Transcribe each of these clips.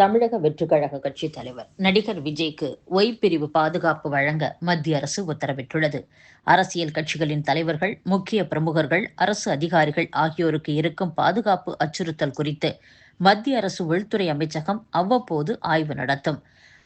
தமிழக வெற்றுக்கழக கட்சி தலைவர் நடிகர் விஜய்க்கு ஒய் பிரிவு பாதுகாப்பு வழங்க மத்திய அரசு உத்தரவிட்டுள்ளது. அரசியல் கட்சிகளின் தலைவர்கள் முக்கிய பிரமுகர்கள் அரசு அதிகாரிகள் ஆகியோருக்கு இருக்கும் பாதுகாப்பு அச்சுறுத்தல் குறித்து மத்திய அரசு உள்துறை அமைச்சகம் அவ்வப்போது ஆய்வு நடத்தும்.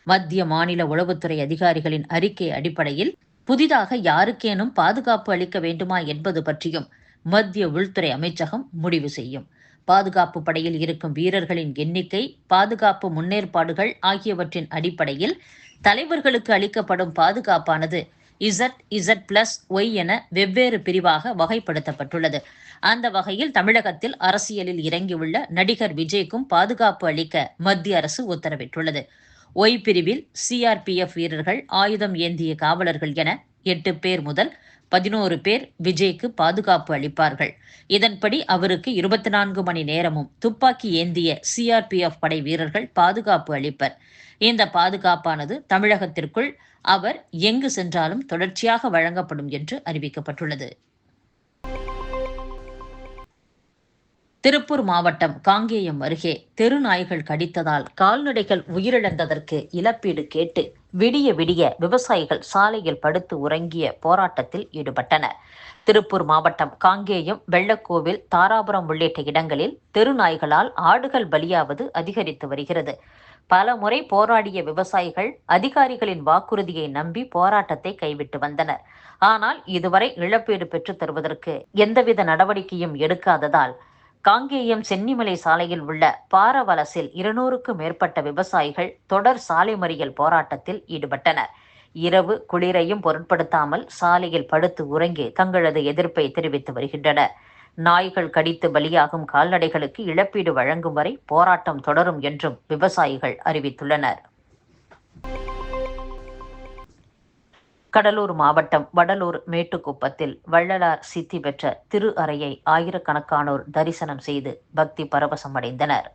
மத்திய மாநில உளவுத்துறை அதிகாரிகளின் அறிக்கை அடிப்படையில் புதிதாக யாருக்கேனும் பாதுகாப்பு அளிக்க வேண்டுமா என்பது பற்றியும் மத்திய உள்துறை அமைச்சகம் முடிவு செய்யும். பாதுகாப்பு படையில் இருக்கும் வீரர்களின் எண்ணிக்கை பாதுகாப்பு முன்னேற்பாடுகள் ஆகியவற்றின் அடிப்படையில் தலைவர்களுக்கு அளிக்கப்படும் பாதுகாப்பானது இசட் இசட் பிளஸ் ஒய் என வெவ்வேறு பிரிவாக வகைப்படுத்தப்பட்டுள்ளது. அந்த வகையில் தமிழகத்தில் அரசியலில் இறங்கியுள்ள நடிகர் விஜய்க்கும் பாதுகாப்பு அளிக்க மத்திய அரசு உத்தரவிட்டுள்ளது. ஒய் பிரிவில் சிஆர்பிஎஃப் வீரர்கள் ஆயுதம் ஏந்திய காவலர்கள் என எட்டு பேர் முதல் பதினோரு பேர் விஜய்க்கு பாதுகாப்பு அளிப்பார்கள். இதன்படி அவருக்கு இருபத்தி நான்கு மணி நேரமும் துப்பாக்கி ஏந்திய சிஆர்பிஎஃப் படை வீரர்கள் பாதுகாப்பு அளிப்பர். இந்த பாதுகாப்பானது தமிழகத்திற்குள் அவர் எங்கு சென்றாலும் தொடர்ச்சியாக வழங்கப்படும் என்று அறிவிக்கப்பட்டுள்ளது. திருப்பூர் மாவட்டம் காங்கேயம் அருகே தெரு நாய்கள் கடித்ததால் கால்நடைகள் உயிரிழந்ததற்கு இழப்பீடு கேட்டு விடிய விடிய விவசாயிகள் சாலையில் படுத்து உறங்கிய போராட்டத்தில் ஈடுபட்டனர். திருப்பூர் மாவட்டம் காங்கேயம் வெள்ளக்கோவில் தாராபுரம் உள்ளிட்ட இடங்களில் தெரு நாய்களால் ஆடுகள் பலியாவது அதிகரித்து வருகிறது. பல முறை போராடிய விவசாயிகள் அதிகாரிகளின் வாக்குறுதியை நம்பி போராட்டத்தை கைவிட்டு வந்தனர். ஆனால் இதுவரை இழப்பீடு பெற்றுத் தருவதற்கு எந்தவித நடவடிக்கையும் எடுக்காததால் காங்கேயம் சென்னிமலை சாலையில் உள்ள பாரவலசில் இருநூறுக்கும் மேற்பட்ட விவசாயிகள் தொடர் சாலை மறியல் போராட்டத்தில் ஈடுபட்டனர். இரவு குளிரையும் பொருட்படுத்தாமல் சாலையில் படுத்து உறங்கி தங்களது எதிர்ப்பை தெரிவித்து வருகின்றனர். நாய்கள் கடித்து பலியாகும் கால்நடைகளுக்கு இழப்பீடு வழங்கும் வரை போராட்டம் தொடரும் என்றும் விவசாயிகள் அறிவித்துள்ளனர். கடலூர் மாவட்டம் வடலூர் மேட்டுக்குப்பத்தில் வள்ளலார் சித்தி பெற்ற திரு அறையை ஆயிரக்கணக்கானோர் தரிசனம் செய்து பக்தி பரவசம் அடைந்தனர்.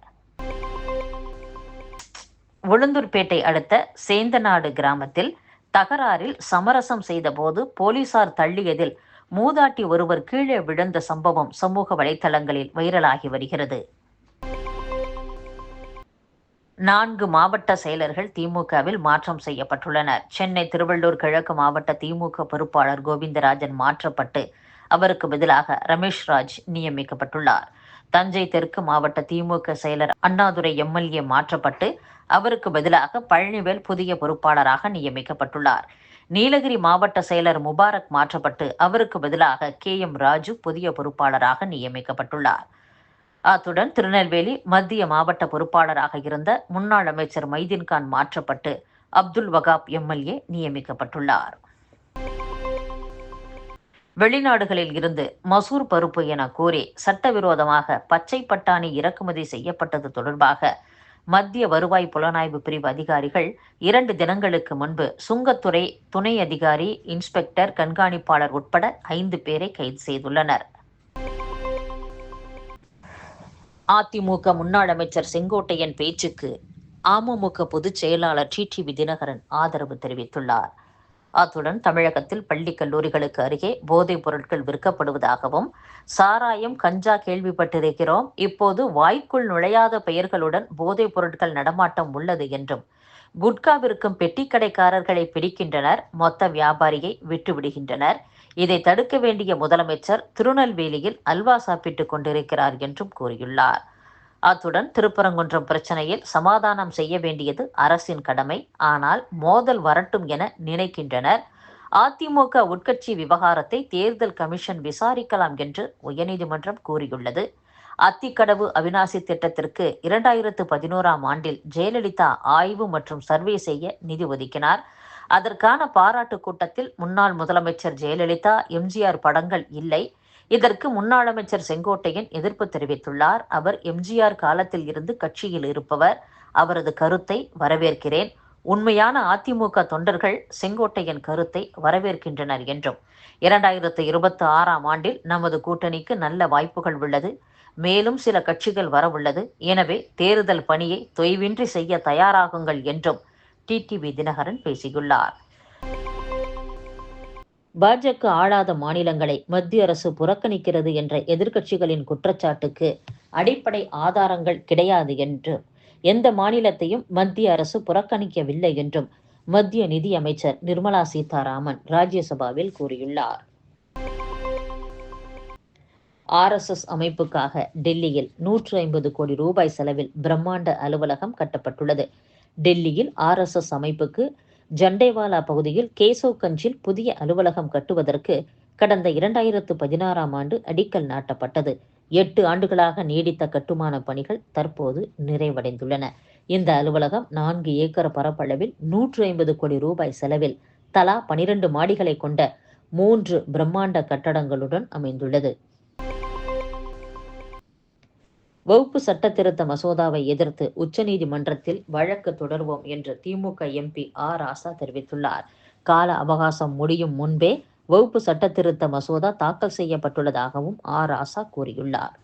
உளுந்தூர்பேட்டை அடுத்த சேந்தநாடு கிராமத்தில் தகராறில் சமரசம் செய்தபோது போலீசார் தள்ளியதில் மூதாட்டி ஒருவர் கீழே விழுந்த சம்பவம் சமூக வலைதளங்களில் வைரலாகி வருகிறது. நான்கு மாவட்ட செயலர்கள் திமுகவில் மாற்றம் செய்யப்பட்டுள்ளனர். சென்னை திருவள்ளூர் கிழக்கு மாவட்ட திமுக பொறுப்பாளர் கோவிந்தராஜன் மாற்றப்பட்டு அவருக்கு பதிலாக ரமேஷ் ராஜ் நியமிக்கப்பட்டுள்ளார். தஞ்சை தெற்கு மாவட்ட திமுக செயலர் அண்ணாதுரை எம்எல்ஏ மாற்றப்பட்டு அவருக்கு பதிலாக பழனிவேல் புதிய பொறுப்பாளராக நியமிக்கப்பட்டுள்ளார். நீலகிரி மாவட்ட செயலர் முபாரக் மாற்றப்பட்டு அவருக்கு பதிலாக கே எம் ராஜு புதிய பொறுப்பாளராக நியமிக்கப்பட்டுள்ளார். அத்துடன் திருநெல்வேலி மத்திய மாவட்ட பொறுப்பாளராக இருந்த முன்னாள் அமைச்சர் மைதீன்கான் மாற்றப்பட்டு அப்துல் வகாப் எம்எல்ஏ நியமிக்கப்பட்டுள்ளார். வெளிநாடுகளில் இருந்து மசூர் பருப்பு என கூறி சட்டவிரோதமாக பச்சை பட்டாணி இறக்குமதி செய்யப்பட்டது தொடர்பாக மத்திய வருவாய் புலனாய்வு பிரிவு அதிகாரிகள் இரண்டு தினங்களுக்கு முன்பு சுங்கத்துறை துணை அதிகாரி இன்ஸ்பெக்டர் கண்காணிப்பாளர் உட்பட ஐந்து பேரை கைது செய்துள்ளனர். அதிமுக முன்னாள் அமைச்சர் செங்கோட்டையன் பேச்சுக்கு அமமுக பொதுச் செயலாளர் டிடிவி தினகரன் ஆதரவு தெரிவித்துள்ளார். அத்துடன் தமிழகத்தில் பள்ளி கல்லூரிகளுக்கு அருகே போதைப் பொருட்கள் விற்கப்படுவதாகவும் சாராயம் கஞ்சா கேள்விப்பட்டிருக்கிறோம். இப்போது வாய்க்குள் நுழையாத பெயர்களுடன் போதைப் பொருட்கள் நடமாட்டம் உள்ளது என்றும் குட்கா விற்கும் பெட்டிக்கடைக்காரர்களை பிடிக்கின்றனர். மொத்த வியாபாரியை விட்டுவிடுகின்றனர். இதை தடுக்க வேண்டிய முதலமைச்சர் திருநெல்வேலியில் அல்வா சாப்பிட்டுக் கொண்டிருக்கிறார் என்றும் கூறியுள்ளார். அத்துடன் திருப்பரங்குன்றம் பிரச்சனையில் சமாதானம் செய்ய வேண்டியது அரசின் கடமை. ஆனால் மோதல் வரட்டும் என நினைக்கின்றனர். அதிமுக உட்கட்சி விவகாரத்தை தேர்தல் கமிஷன் விசாரிக்கலாம் என்று உயர்நீதிமன்றம் கூறியுள்ளது. அத்திக்கடவு அவினாசி திட்டத்திற்கு இரண்டாயிரத்து பதினோராம் ஆண்டில் ஜெயலலிதா ஆய்வு மற்றும் சர்வே செய்ய நிதி ஒதுக்கினார். அதற்கான பாராட்டு கூட்டத்தில் முன்னாள் முதலமைச்சர் ஜெயலலிதா எம்ஜிஆர் படங்கள் இல்லை. இதற்கு முன்னாள் அமைச்சர் செங்கோட்டையன் எதிர்ப்பு தெரிவித்துள்ளார். அவர் எம்ஜிஆர் காலத்தில் இருந்து கட்சியில் இருப்பவர். அவரது கருத்தை வரவேற்கிறேன். உண்மையான அதிமுக தொண்டர்கள் செங்கோட்டையன் கருத்தை வரவேற்கின்றனர் என்றும். இரண்டாயிரத்து இருபத்தி ஆறாம் ஆண்டில் நமது கூட்டணிக்கு நல்ல வாய்ப்புகள் உள்ளது. மேலும் சில கட்சிகள் வரவுள்ளது. எனவே தேர்தல் பணியை தொய்வின்றி செய்ய தயாராகுங்கள் என்றும் டிடிவி தினகரன் பேசியுள்ளார். பாஜக ஆளாத மாநிலங்களை மத்திய அரசு புறக்கணிக்கிறது என்ற எதிர்க்கட்சிகளின் குற்றச்சாட்டுக்கு அடிப்படை ஆதாரங்கள் கிடையாது என்று எந்த மாநிலத்தையும் மத்திய அரசு புறக்கணிக்கவில்லை என்றும் மத்திய நிதி அமைச்சர் நிர்மலா சீதாராமன் ராஜ்யசபாவில் கூறியுள்ளார். ஆர்எஸ்எஸ் அமைப்புக்காக டெல்லியில் நூற்று ஐம்பது கோடி ரூபாய் செலவில் பிரம்மாண்ட அலுவலகம் கட்டப்பட்டுள்ளது. டெல்லியில் ஆர்எஸ்எஸ் அமைப்புக்கு ஜண்டேவாலா பகுதியில் கேசவ்கஞ்சில் புதிய அலுவலகம் கட்டுவதற்கு கடந்த இரண்டாயிரத்து பதினாறாம் ஆண்டு அடிக்கல் நாட்டப்பட்டது. எட்டு ஆண்டுகளாக நீடித்த கட்டுமான பணிகள் தற்போது நிறைவடைந்துள்ளன. இந்த அலுவலகம் நான்கு ஏக்கர் பரப்பளவில் நூற்று ஐம்பது கோடி ரூபாய் செலவில் தலா பனிரெண்டு மாடிகளை கொண்ட மூன்று பிரம்மாண்ட கட்டடங்களுடன் அமைந்துள்ளது. வகுப்பு சட்ட திருத்த மசோதாவை எதிர்த்து உச்சநீதிமன்றத்தில் வழக்கு தொடர்வோம் என்று திமுக எம்பி ஆ. ராசா தெரிவித்துள்ளார். கால அவகாசம் முடியும் முன்பே வகுப்பு சட்ட திருத்த மசோதா தாக்கல் செய்யப்பட்டுள்ளதாகவும் ஆ. ராசா கூறியுள்ளார்.